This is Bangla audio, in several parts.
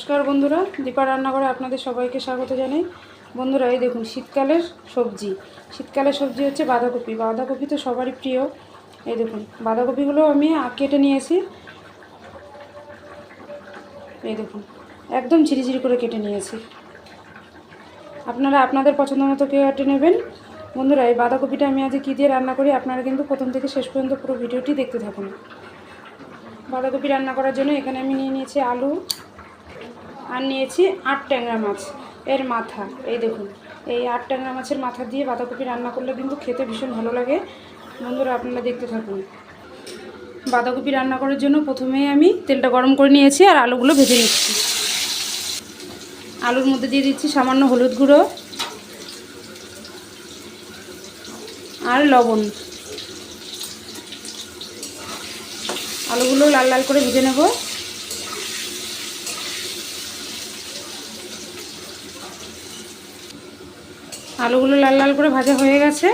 নমস্কার বন্ধুরা, দীপা রান্নাঘরে আপনাদের সবাইকে স্বাগত জানাই। বন্ধুরা, এই দেখুন, শীতকালের সবজি। শীতকালের সবজি হচ্ছে বাঁধাকপি। বাঁধাকপি তো সবারই প্রিয়। এই দেখুন, বাঁধাকপিগুলো আমি কেটে নিয়েছি। এই দেখুন, একদম ঝিরিঝিরি করে কেটে নিয়েছি। আপনারা আপনাদের পছন্দ মতো কেটে নেবেন। বন্ধুরা, এই বাঁধাকপিটা আমি আজকে কী দিয়ে রান্না করি আপনারা কিন্তু প্রথম থেকে শেষ পর্যন্ত পুরো ভিডিওটি দেখতে থাকুন। বাঁধাকপি রান্না করার জন্য এখানে আমি নিয়ে নিয়েছি আলু আর নিয়েছি আট ট্যাংরা মাছ এর মাথা। এই দেখুন, এই আট ট্যাংরা মাছের মাথা দিয়ে বাঁধাকপি রান্না করলে কিন্তু খেতে ভীষণ ভালো লাগে। বন্ধুরা, আপনারা দেখতে থাকুন। বাঁধাকপি রান্না করার জন্য প্রথমেই আমি তেলটা গরম করে নিয়েছি আর আলুগুলো ভেজে নিচ্ছি। আলুর মধ্যে দিয়ে দিচ্ছি সামান্য হলুদ গুঁড়ো আর লবণ। আলুগুলো লাল লাল করে ভেজে নেব। আলুগুলো লাল লাল করে ভাজা হয়ে গেছে।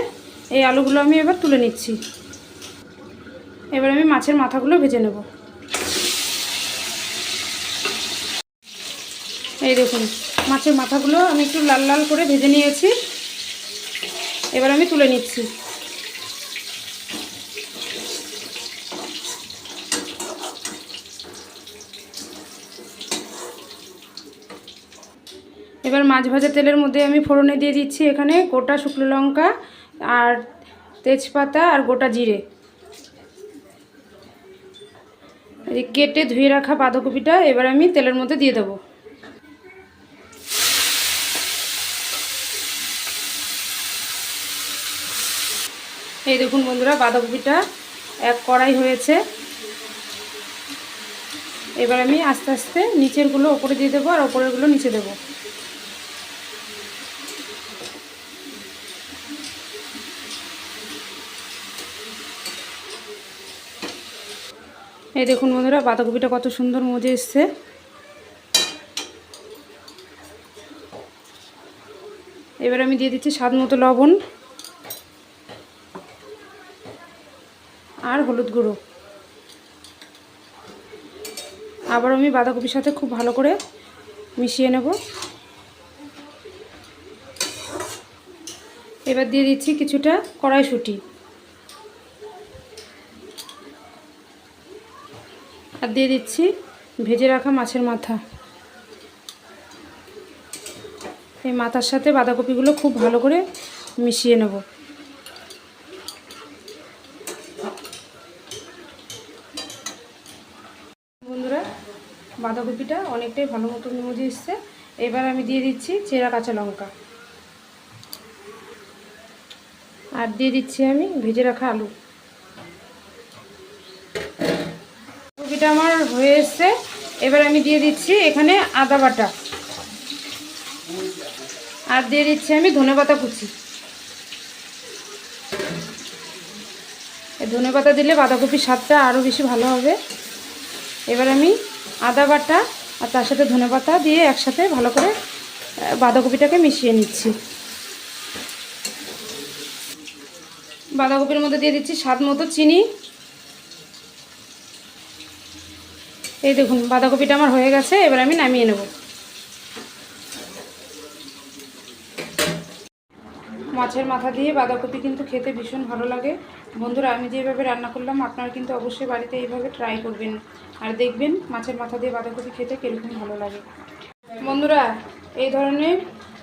এই আলুগুলো আমি এবার তুলে নিচ্ছি। এবার আমি মাছের মাথাগুলো ভেজে নেব। এই দেখুন, মাছের মাথাগুলো আমি একটু লাল লাল করে ভেজে নিয়েছি। এবার আমি তুলে নিচ্ছি। এবার মাছ ভাজা তেলের মধ্যে আমি ফোড়নে দিয়ে দিচ্ছি এখানে গোটা শুকনো লঙ্কা আর তেজপাতা আর গোটা জিরে। কেটে ধুয়ে রাখা বাঁধাকপিটা এবার আমি তেলের মধ্যে দিয়ে দেবো। এই দেখুন বন্ধুরা, বাঁধাকপিটা এক কড়াই হয়েছে। এবার আমি আস্তে আস্তে নিচেরগুলো ওপরে দিয়ে দেবো আর ওপরেরগুলো নিচে দেবো। এই দেখুন বন্ধুরা, বাঁধাকপিটা কত সুন্দর মজে এসছে। এবার আমি দিয়ে দিচ্ছি স্বাদ মতো লবণ আর হলুদ গুঁড়ো। আবার আমি বাঁধাকপির সাথে খুব ভালো করে মিশিয়ে নেব। এবার দিয়ে দিচ্ছি কিছুটা কড়াইশুঁটি। আর দিয়ে দিচ্ছি ভেজে রাখা মাছের মাথা। এই মাথার সাথে বাঁধাকপিগুলো খুব ভালো করে মিশিয়ে নেব। বন্ধুরা, বাঁধাকপিটা অনেকটাই ভালো মতো মজে এসছে। এবার আমি দিয়ে দিচ্ছি চেরা কাঁচা লঙ্কা। আর দিয়ে দিচ্ছি আমি ভেজে রাখা আলু। আমার হয়ে এবার আমি দিয়ে দিচ্ছি এখানে আদা বাটা। আর দিয়ে দিচ্ছি আমি ধনেপাতা কুচি। এই ধনেপাতা দিলে বাঁধাকপির স্বাদটা আরও বেশি ভালো হবে। এবার আমি আদা বাটা আর তার সাথে ধনেপাতা দিয়ে একসাথে ভালো করে বাঁধাকপিটাকে মিশিয়ে নিচ্ছি। বাঁধাকপির মধ্যে দিয়ে দিচ্ছি স্বাদ মতো চিনি। এই দেখুন, বাঁধাকপিটা আমার হয়ে গেছে, এবার আমি নামিয়ে নেব। মাছের মাথা দিয়ে বাঁধাকপি কিন্তু খেতে ভীষণ ভালো লাগে। বন্ধুরা, আমি যেভাবে রান্না করলাম, আপনারা কিন্তু অবশ্যই বাড়িতে এইভাবে ট্রাই করবেন। আর দেখবেন মাছের মাথা দিয়ে বাঁধাকপি খেতে কীরকম ভালো লাগে। বন্ধুরা, এই ধরনের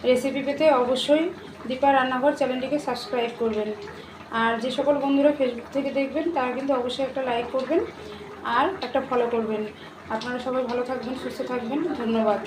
রেসিপি পেতে অবশ্যই দীপা রান্নাঘর চ্যানেলটিকে সাবস্ক্রাইব করবেন। আর যে সকল বন্ধুরা ফেসবুক থেকে দেখবেন, তারা কিন্তু অবশ্যই একটা লাইক করবেন। আর একটা ফলো করবেন। আপনারা সবাই ভালো থাকবেন সুস্থ থাকবেন। ধন্যবাদ।